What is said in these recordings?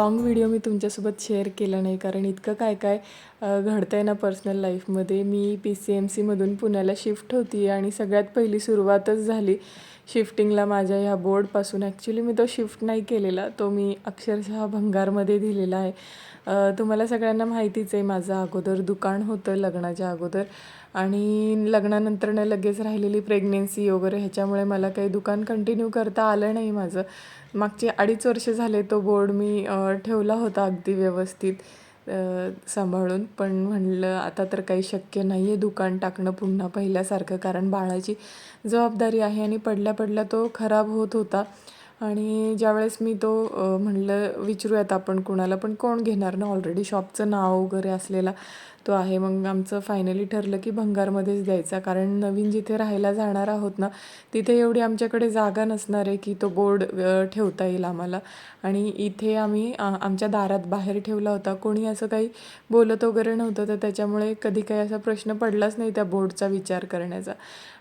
Long video मी तुमच्यासोबत share केला नाही. कारण इतकं काय काय घडतं आहे ना पर्सनल लाईफमध्ये मी पी सी एम सीमधून पुण्याला शिफ्ट होती आणि सगळ्यात पहिली सुरुवातच झाली. शिफ्टिंगला माझ्या ह्या बोर्डपासून ॲक्च्युली मी तो शिफ्ट नाही केलेला. तो मी अक्षरशः भंगारमध्ये दिलेला आहे. तुम्हाला सगळ्यांना माहितीच आहे माझं अगोदर दुकान होतं लग्नाच्या अगोदर. आणि लग्नानंतरनं लगेच राहिलेली प्रेग्नेन्सी वगैरे ह्याच्यामुळे मला काही दुकान कंटिन्यू करता आलं नाही माझं. मागचे अडीच वर्ष झाले तो बोर्ड मी ठेवला होता अगदी व्यवस्थित. सांभाळून. पण म्हणलं आता तर काही शक्य नाही आहे दुकान टाकणं पुन्हा पहिल्यासारखं. कारण बाळाची जबाबदारी आहे आणि पडल्या पडल्या तो खराब होत होता. आणि ज्यावेळेस मी तो म्हणलं विचारूयात आपण कुणाला पण कोण घेणार ना? ऑलरेडी शॉपचं नाव वगैरे असलेला. तो आहे. मग आमचं फायनली ठरलं की भंगारमध्येच द्यायचा. कारण नवीन जिथे राहायला जाणार आहोत ना तिथे एवढी आमच्याकडे जागा नसणार आहे की तो बोर्ड ठेवता येईल आम्हाला. आणि इथे आम्ही आमच्या दारात बाहेर ठेवला होता. कोणी असं काही बोलत वगैरे नव्हतं. तर त्याच्यामुळे कधी काही असा प्रश्न पडलाच नाही त्या बोर्डचा विचार करण्याचा.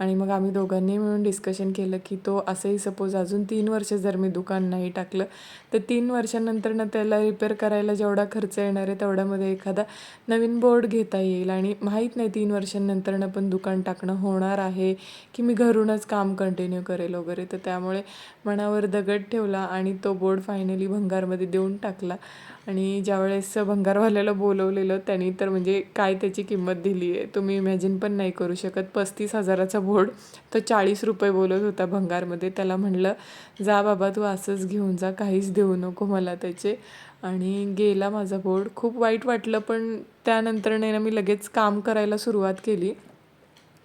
आणि मग आम्ही दोघांनी मिळून डिस्कशन केलं की तो असंही सपोज अजून तीन वर्ष जर मी दुकान नाही टाकलं तर तीन वर्षानंतर ना त्याला रिपेअर करायला जेवढा खर्च येणार आहे तेवढ्यामध्ये एखादा नवीन बोर्ड घेता येईल आणि माहीत नाही तीन वर्षांनंतरनं पण दुकान टाकणं होणार आहे की मी घरूनच काम कंटिन्यू करेल वगैरे. तर त्यामुळे मनावर दगड ठेवला आणि तो बोर्ड फायनली भंगारमध्ये देऊन टाकला. आणि ज्यावेळेस भंगारवाल्याला बोलवलेलं त्यांनी तर म्हणजे काय त्याची किंमत दिली आहे? तुम्ही इमॅजिन पण नाही करू शकत. पस्तीस हजाराचा बोर्ड तो चाळीस रुपये बोलत होता भंगारमध्ये. त्याला म्हणलं जा बाबा तू असंच घेऊन जा काहीच देऊ नको मला त्याचे. आणि गेला माझा बोर्ड. खूप वाईट वाटलं पण त्यानंतर नाही ना मी लगेच काम करायला सुरुवात केली.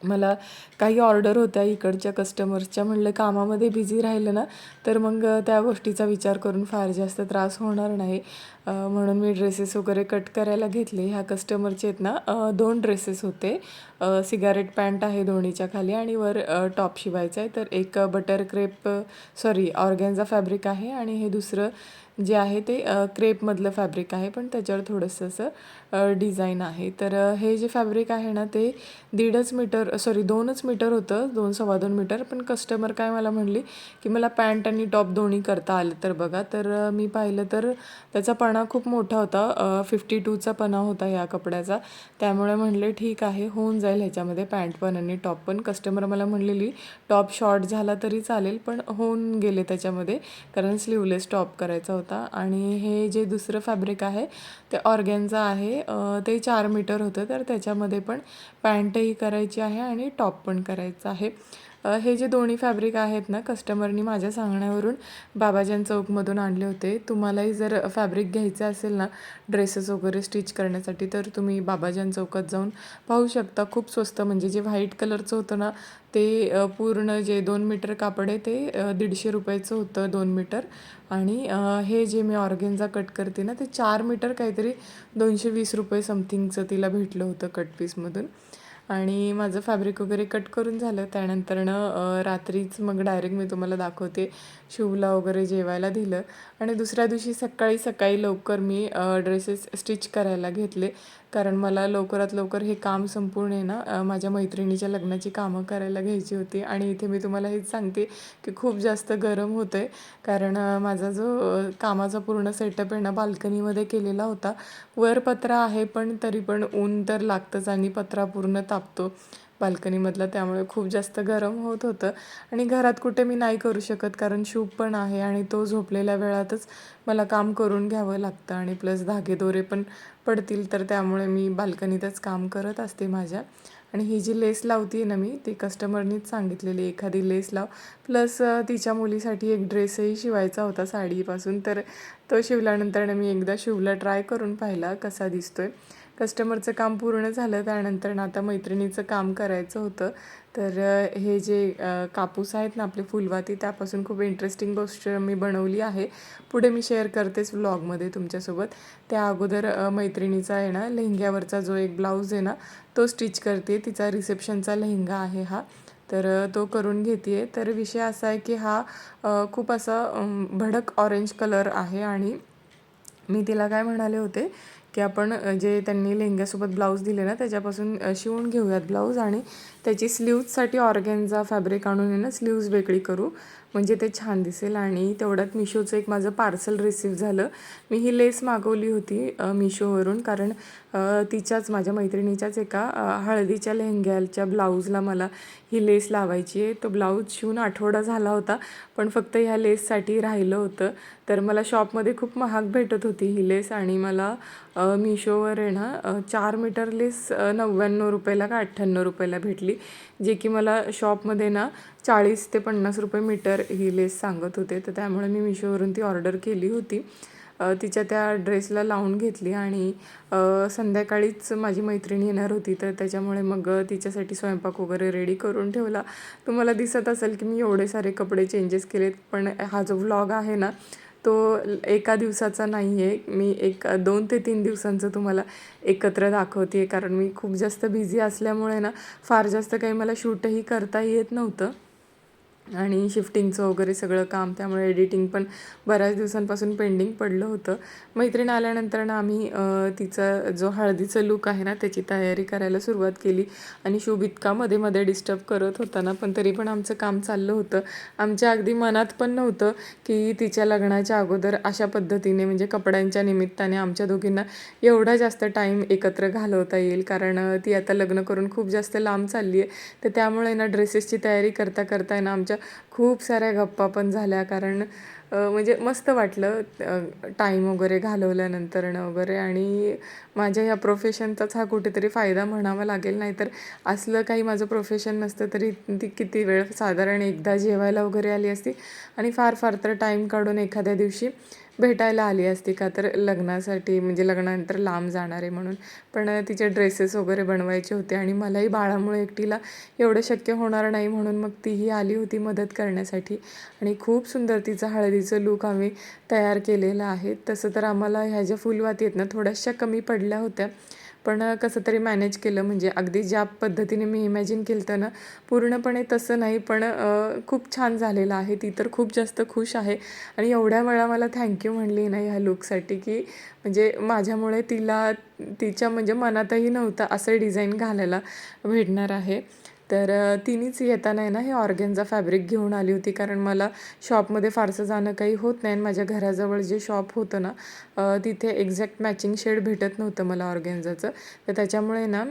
मला काही ऑर्डर होत्या इकडच्या कस्टमर्सच्या. म्हणलं कामामध्ये बिझी राहिलं ना तर मग त्या गोष्टीचा विचार करून फार जास्त त्रास होणार नाही. म्हणून मी ड्रेसेस वगैरे कट करायला घेतले. ह्या कस्टमरचे आहेत ना दोन ड्रेसेस होते. सिगारेट पॅन्ट आहे दोन्हीच्या खाली आणि वर टॉप शिवायचा आहे. तर एक butter crepe sorry organza fabric आहे आणि हे दुसरं जे आहे ते क्रेपमधलं फॅब्रिक आहे पण त्याच्यावर थोडंसं असं डिझाईन आहे. तर हे जे फॅब्रिक आहे ना ते दीडच मीटर सॉरी दोनच मीटर होतं दोन सव्वा दोन मीटर पण कस्टमर काय मला म्हणली की मला पॅन्ट आणि टॉप दोन्ही करता आलं तर बघा. तर मी पाहिलं तर त्याचा पणा खूप मोठा होता फिफ्टी टूचा पणा होता या कपड्याचा. त्यामुळे म्हणले ठीक आहे होऊन जाईल ह्याच्यामध्ये पॅन्ट पण आणि टॉप पण. कस्टमर मला म्हणलेली टॉप शॉर्ट झाला तरी चालेल पण होऊन गेले त्याच्यामध्ये कारण स्लीवलेस टॉप करायचा होता. आणि हे जे दुसरं फॅब्रिक आहे ते ऑर्गॅनचं आहे. ते चार मीटर होतं. तर त्याच्यामध्ये पण पॅन्टही करायची आहे आणि टॉप पण करायचा आहे. हे जे दोन्ही फॅब्रिक आहेत ना कस्टमरनी माझ्या सांगण्यावरून बाबाजान चौकमधून आणले होते. तुम्हालाही जर फॅब्रिक घ्यायचं असेल ना ड्रेसेस वगैरे स्टिच करण्यासाठी तर तुम्ही बाबाजान चौकात जाऊन पाहू शकता. खूप स्वस्त म्हणजे जे व्हाईट कलरचं होतं ना ते पूर्ण जे दोन मीटर कापड आहे ते दीडशे रुपयाचं होतं दोन मीटर आणि हे जे मी ऑर्गेन्झा कट करते ना ते चार मीटर काहीतरी दोनशे वीस रुपये समथिंगचं तिला भेटलं होतं कट पीसमधून आणि माझं फॅब्रिक वगैरे कट करून झालं. त्यानंतरनं रात्रीच मग डायरेक्ट मी तुम्हाला दाखवते शिवला वगैरे जेवायला दिलं. आणि दुसऱ्या दिवशी सकाळी सकाळी लवकर मी ड्रेसेस स्टिच करायला घेतले. कारण मला लवकरात लवकर हे काम संपूर्ण आहे ना माझ्या मैत्रिणीच्या लग्नाची कामं करायला घ्यायची होती आणि इथे मी तुम्हाला हेच सांगते की खूप जास्त गरम होतं आहे कारण माझा जो कामाचा पूर्ण सेटअप आहे ना बाल्कनीमध्ये केलेला होता. वर पत्रा आहे पण तरी पण ऊन तर लागतंच आणि पत्रा पूर्ण तापतो. बाल्कनीमधला त्यामुळे खूप जास्त गरम होत होतं. आणि घरात कुठे मी नाही करू शकत कारण शूप पण आहे आणि तो झोपलेल्या वेळातच मला काम करून घ्यावं लागतं आणि प्लस धागे दोरे पण पडतील तर त्यामुळे मी बाल्कनीतच काम करत असते माझ्या. आणि ही जी लेस लावते ना मी ती कस्टमरनीच सांगितलेली एखादी लेस लाव. प्लस तिच्या मुलीसाठी एक ड्रेसही शिवायचा होता साडीपासून तर तो शिवल्यानंतरनं मी एकदा शिवला ट्राय करून पाहिला कसा दिसतोय. कस्टमरचं काम पूर्ण झालं त्यानंतर ना आता मैत्रिणीचं काम करायचं होतं. तर हे जे कापूस आहेत ना आपले फुलवाती त्यापासून खूप इंटरेस्टिंग गोष्ट मी बनवली आहे. पुढे मी शेअर करतेच व्लॉगमध्ये तुमच्यासोबत. त्या अगोदर मैत्रिणीचा आहे ना लेहंग्यावरचा जो एक ब्लाऊज आहे ना तो स्टिच करते. तिचा रिसेप्शनचा लेहंगा आहे हा. तर तो करून घेते तर विषय असा आहे की हा खूप असा भडक ऑरेंज कलर आहे आणि मी तिला काय म्हणाले होते की आपण जे त्यांनी लेहंग्यासोबत ब्लाऊज दिले ना त्याच्यापासून शिवून घेऊयात ब्लाऊज आणि त्याची स्लीव्जसाठी ऑर्गॅनचा फॅब्रिक आणून आहे ना स्लीव्ज वेगळी करू. म्हणजे ते छान दिसेल आणि तेवढ्यात मिशोचं एक माझं पार्सल रिसीव झालं. मी ही लेस मागवली होती मिशोवरून कारण तिच्याच माझ्या मैत्रिणीच्याच एका हळदीच्या लेहंग्याच्या ब्लाऊजला मला ही लेस लावायची आहे. तो ब्लाऊज शिवून आठवडा झाला होता पण फक्त ह्या लेससाठी राहिलं होतं. तर मला शॉपमध्ये खूप महाग भेटत होती ही लेस आणि मला मिशोवर आहे ना चार मीटर लेस नव्याण्णव रुपयाला का अठ्ठ्याण्णव रुपयाला भेटली. जे की मला शॉपमध्ये ना चाळीस ते पन्नास रुपये मीटर ही लेस सांगत होते. तर त्यामुळे मी मिशोवरून ती ऑर्डर केली होती. तिच्या त्या ड्रेसला लावून घेतली आणि संध्याकाळीच माझी मैत्रीण येणार होती. तर त्याच्यामुळे मग तिच्यासाठी स्वयंपाक वगैरे रेडी करून ठेवला. तुम्हाला दिसत असेल की मी एवढे सारे कपडे चेंजेस केलेत पण हा जो व्लॉग आहे ना तो एका दिवसाचा नाही आहे मी एक दोन ते तीन दिवसांचं तुम्हाला एकत्र दाखवते आहे कारण मी खूप जास्त बिझी असल्यामुळे ना फार जास्त काही मला शूटही करता येत नव्हतं. आणि शिफ्टिंगचं वगैरे सगळं काम त्यामुळे एडिटिंग पण बऱ्याच दिवसांपासून पेंडिंग पडलं होतं. मैत्रीण आल्यानंतर ना आम्ही तिचा जो हळदीचं लुक आहे ना त्याची तयारी करायला सुरुवात केली. आणि शुभ इतका मध्ये मध्ये डिस्टर्ब करत होता ना पण तरी पण आमचं काम चाललं होतं. आमच्या अगदी मनात पण नव्हतं की तिच्या लग्नाच्या अगोदर अशा पद्धतीने म्हणजे कपड्यांच्या निमित्ताने आमच्या दोघींना एवढा जास्त टाईम एकत्र घालवता येईल. कारण ती आता लग्न करून खूप जास्त लांब चालली आहे तर त्यामुळे ना ड्रेसेसची तयारी करता करता ना आमच्या खूप साऱ्या गप्पा पण झाल्या. कारण म्हणजे मस्त वाटलं टाईम वगैरे घालवल्यानंतर वगैरे. आणि माझ्या ह्या प्रोफेशनचाच हा कुठेतरी फायदा म्हणावा लागेल. नाहीतर असलं काही माझं प्रोफेशन नसतं तरी ती किती वेळ साधारण एकदा जेवायला वगैरे आली असती. आणि फार फार तर टाईम काढून एखाद्या दिवशी भेटायला आली असती का? तर लग्नासाठी म्हणजे लग्नानंतर लांब जाणार आहे म्हणून. पण तिचे ड्रेसेस वगैरे बनवायचे होते आणि मलाही बाळामुळे एकटीला एवढं शक्य होणार नाही म्हणून मग तीही आली होती मदत करण्यासाठी. आणि खूप सुंदर तिचं हळदीचं लूक आम्ही तयार केलेलं आहे. तसं तर आम्हाला ह्या ज्या फुलवाती आहेत ना थोड्याशा कमी पडल्या होत्या. पण कसं तरी मॅनेज केलं. म्हणजे अगदी ज्या पद्धतीने मी इमॅजिन केलं होतं ना पूर्णपणे तसं नाही पण खूप छान झालेलं आहे. ती तर खूप जास्त खुश आहे. आणि एवढ्या वेळा मला थँक्यू म्हणली ना ह्या लुकसाठी की म्हणजे माझ्यामुळे तिला तिच्या म्हणजे मनातही नव्हतं असं डिझाईन घालायला भेटणार आहे. तर तिनेच येताना आहे ना हे ऑर्गेनचा फॅब्रिक घेऊन आली होती. कारण मला शॉपमध्ये फारसं जाणं काही होत नाही आणि माझ्या घराजवळ जे शॉप होतं ना तिथे एक्झॅक्ट मॅचिंग शेड भेटत नव्हतं मला ऑर्गेन्झाचं. तर त्याच्यामुळे ना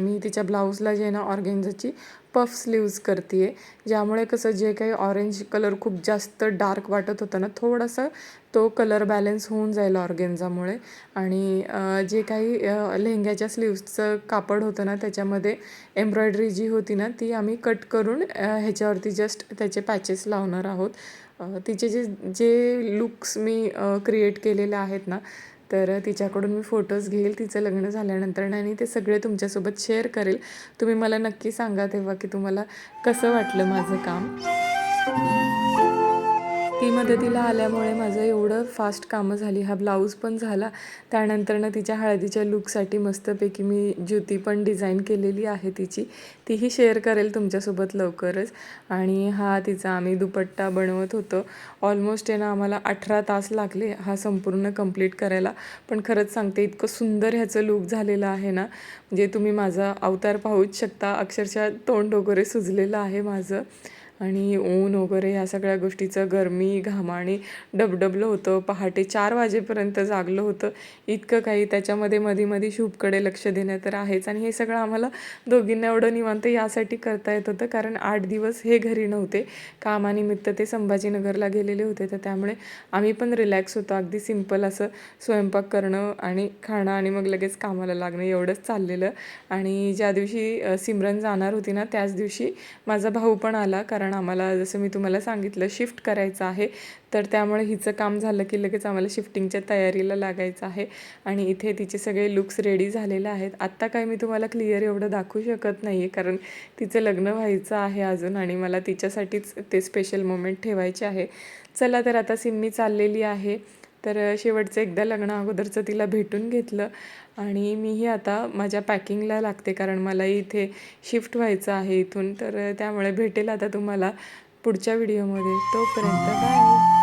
मी तिच्या ब्लाऊजला जे ना ऑर्गेन्झाची पफ स्लीव्ज करते आहे ज्यामुळे कसं जे काही ऑरेंज कलर खूप जास्त डार्क वाटत होता ना थोडासा तो कलर बॅलन्स होऊन जाईल ऑर्गेन्झामुळे आणि जे काही लेहंग्याच्या स्लीव्सचं कापड होतं ना त्याच्यामध्ये एम्ब्रॉयडरी जी होती ना ती आम्ही कट करून ह्याच्यावरती जस्ट त्याचे पॅचेस लावणार आहोत. तिचे जे जे लुक्स मी क्रिएट केलेले आहेत ना तर तिच्याकडून मी फोटोज घेईल तिचं लग्न झाल्यानंतर आणि ते सगळे तुमच्यासोबत शेअर करेल. तुम्ही मला नक्की सांगा तेव्हा की तुम्हाला कसं वाटलं माझं काम? ती मदतीला आल्यामुळे माझं एवढं फास्ट कामं झाली. हा ब्लाऊज पण झाला. त्यानंतरनं तिच्या हळदीच्या लूकसाठी मस्तपैकी मी ज्युती पण डिझाईन केलेली आहे तिची. तीही शेअर करेल तुमच्यासोबत लवकरच. आणि हा तिचा आम्ही दुपट्टा बनवत होतो. ऑलमोस्ट आहे ना आम्हाला अठरा तास लागले हा संपूर्ण कंप्लीट करायला. पण खरंच सांगते इतकं सुंदर ह्याचं लूक झालेलं आहे ना. म्हणजे तुम्ही माझा अवतार पाहूच शकता. अक्षरशः तोंड वगैरे सुजलेलं आहे माझं. आणि ऊन वगैरे ह्या सगळ्या गोष्टीचं गरमी घामाने डबडबलं होतं. पहाटे चार वाजेपर्यंत जागलं होतं. इतकं काही त्याच्यामध्ये मध्ये मध्ये शूपकडे लक्ष देणं तर आहेच. आणि हे सगळं आम्हाला दोघींना एवढं निवांत यासाठी करता येत होतं. कारण आठ दिवस हे घरी नव्हते. कामानिमित्त ते संभाजीनगरला गेलेले होते. तर त्यामुळे आम्ही पण रिलॅक्स होतो. अगदी सिंपल असं स्वयंपाक करणं आणि खाणं आणि मग लगेच कामाला लागणं एवढंच चाललेलं. आणि ज्या दिवशी सिमरन जाणार होती ना त्याच दिवशी माझा भाऊ पण आला. कारण कारण आम्हाला जसं मी तुम्हाला सांगितलं शिफ्ट करायचं आहे. तर त्यामुळे हिचं काम झालं की लगेच आम्हाला शिफ्टिंगच्या तयारीला लागायचं आहे. आणि इथे तिचे सगळे लुक्स रेडी झालेले आहेत. आत्ता काय मी तुम्हाला क्लिअर एवढं दाखवू शकत नाही आहे कारण तिचं लग्न व्हायचं आहे अजून आणि मला तिच्यासाठीच ते स्पेशल मोमेंट ठेवायचे आहे. चला तर आता सिम्मी चाललेली आहे. तर शेवटचं एकदा लग्ना अगोदरचं तिला भेटून घेतलं आणि मीही आता माझ्या पॅकिंगला लागते कारण मला इथे शिफ्ट व्हायचं आहे इथून. तर त्यामुळे भेटेल आता तुम्हाला पुढच्या व्हिडिओमध्ये. तोपर्यंत बाय